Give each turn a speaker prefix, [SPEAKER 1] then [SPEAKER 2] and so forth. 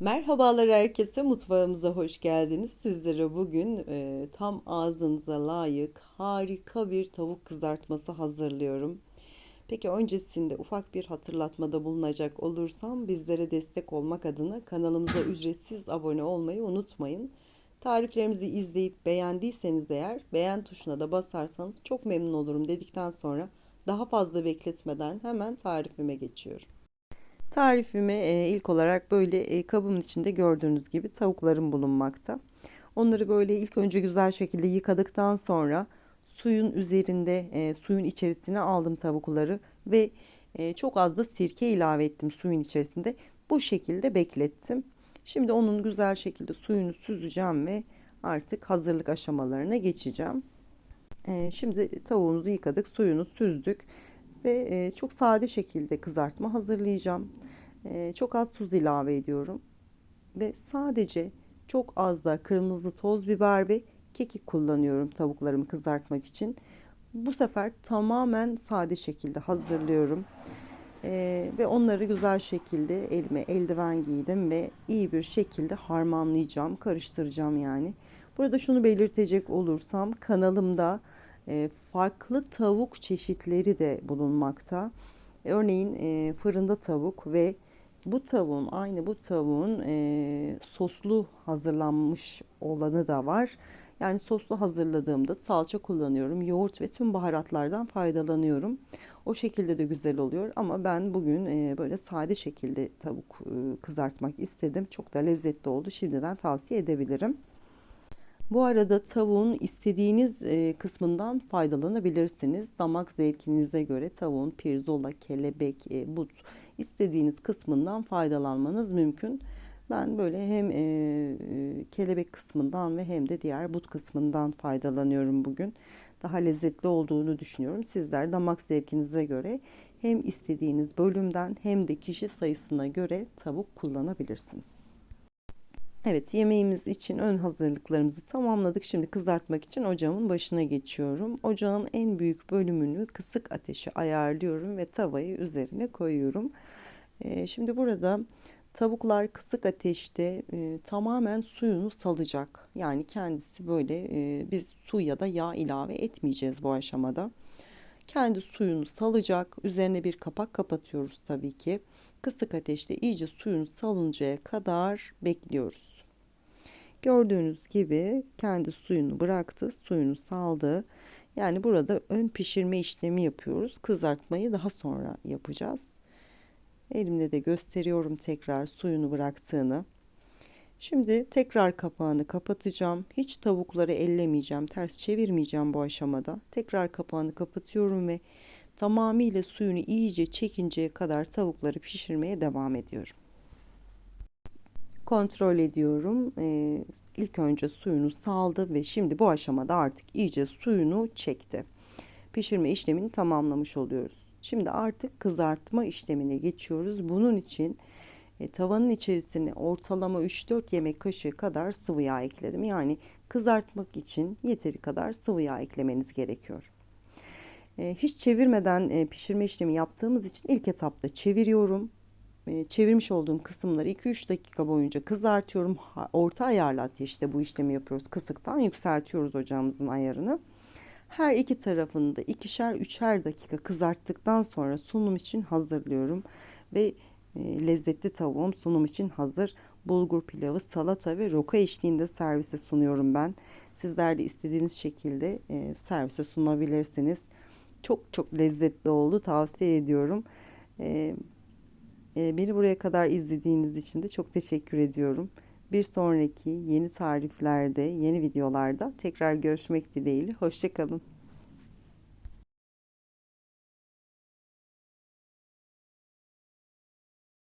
[SPEAKER 1] Merhabalar herkese, mutfağımıza hoş geldiniz. Sizlere bugün e, tam ağzınıza layık harika bir tavuk kızartması hazırlıyorum. Peki öncesinde ufak bir hatırlatmada bulunacak olursam bizlere destek olmak adına kanalımıza ücretsiz abone olmayı unutmayın. Tariflerimizi izleyip beğendiyseniz eğer beğen tuşuna da basarsanız çok memnun olurum dedikten sonra daha fazla bekletmeden hemen tarifime geçiyorum. Tarifime e, ilk olarak böyle e, kabımın içinde gördüğünüz gibi tavuklarım bulunmakta. Onları böyle ilk önce güzel şekilde yıkadıktan sonra suyun üzerinde e, suyun içerisine aldım tavukları ve e, çok az da sirke ilave ettim suyun içerisinde. Bu şekilde beklettim. Şimdi onun güzel şekilde suyunu süzeceğim ve artık hazırlık aşamalarına geçeceğim. Şimdi tavuğumuzu yıkadık, suyunu süzdük ve e, çok sade şekilde kızartma hazırlayacağım. E, çok az tuz ilave ediyorum ve sadece çok az da kırmızı toz biber ve kekik kullanıyorum tavuklarımı kızartmak için. Bu sefer tamamen sade şekilde hazırlıyorum. Ee, ve onları güzel şekilde elime eldiven giydim ve iyi bir şekilde harmanlayacağım, karıştıracağım yani. Burada şunu belirtecek olursam kanalımda farklı tavuk çeşitleri de bulunmakta. Örneğin e, fırında tavuk ve bu tavuğun aynı bu tavuğun e, soslu hazırlanmış olanı da var. Yani soslu hazırladığımda salça kullanıyorum, yoğurt ve tüm baharatlardan faydalanıyorum. O şekilde de güzel oluyor ama ben bugün e, böyle sade şekilde tavuk e, kızartmak istedim. Çok da lezzetli oldu. Şimdiden tavsiye edebilirim. Bu arada tavuğun istediğiniz e, kısmından faydalanabilirsiniz. Damak zevkinize göre tavuğun pirzola, kelebek, e, but istediğiniz kısmından faydalanmanız mümkün. Ben böyle hem e, kelebek kısmından ve hem de diğer but kısmından faydalanıyorum bugün. Daha lezzetli olduğunu düşünüyorum. Sizler damak zevkinize göre hem istediğiniz bölümden hem de kişi sayısına göre tavuk kullanabilirsiniz. Evet yemeğimiz için ön hazırlıklarımızı tamamladık. Şimdi kızartmak için ocağımın başına geçiyorum. Ocağın en büyük bölümünü kısık ateşe ayarlıyorum ve tavayı üzerine koyuyorum. Ee, şimdi burada tavuklar kısık ateşte e, tamamen suyunu salacak. Yani kendisi böyle e, biz su ya da yağ ilave etmeyeceğiz bu aşamada. Kendi suyunu salacak. Üzerine bir kapak kapatıyoruz tabii ki. Kısık ateşte iyice suyun salıncaya kadar bekliyoruz. Gördüğünüz gibi kendi suyunu bıraktı, suyunu saldı. Yani burada ön pişirme işlemi yapıyoruz. Kızartmayı daha sonra yapacağız. Elimde de gösteriyorum tekrar suyunu bıraktığını. Şimdi tekrar kapağını kapatacağım. Hiç tavukları ellemeyeceğim. Ters çevirmeyeceğim bu aşamada. Tekrar kapağını kapatıyorum ve tamamıyla suyunu iyice çekinceye kadar tavukları pişirmeye devam ediyorum kontrol ediyorum. Ee, ilk önce suyunu saldı ve şimdi bu aşamada artık iyice suyunu çekti. Pişirme işlemini tamamlamış oluyoruz. Şimdi artık kızartma işlemine geçiyoruz. Bunun için e, tavanın içerisine ortalama 3-4 yemek kaşığı kadar sıvı yağ ekledim. Yani kızartmak için yeteri kadar sıvı yağ eklemeniz gerekiyor. E, hiç çevirmeden e, pişirme işlemi yaptığımız için ilk etapta çeviriyorum. Çevirmiş olduğum kısımları 2-3 dakika boyunca kızartıyorum. Orta ayarlı ateşte bu işlemi yapıyoruz. Kısıktan yükseltiyoruz ocağımızın ayarını. Her iki tarafını da ikişer üçer dakika kızarttıktan sonra sunum için hazırlıyorum. Ve lezzetli tavuğum sunum için hazır. Bulgur pilavı, salata ve roka eşliğinde servise sunuyorum ben. Sizler de istediğiniz şekilde e, servise sunabilirsiniz. Çok çok lezzetli oldu. Tavsiye ediyorum. E, beni buraya kadar izlediğiniz için de çok teşekkür ediyorum. Bir sonraki yeni tariflerde, yeni videolarda tekrar görüşmek dileğiyle. Hoşçakalın.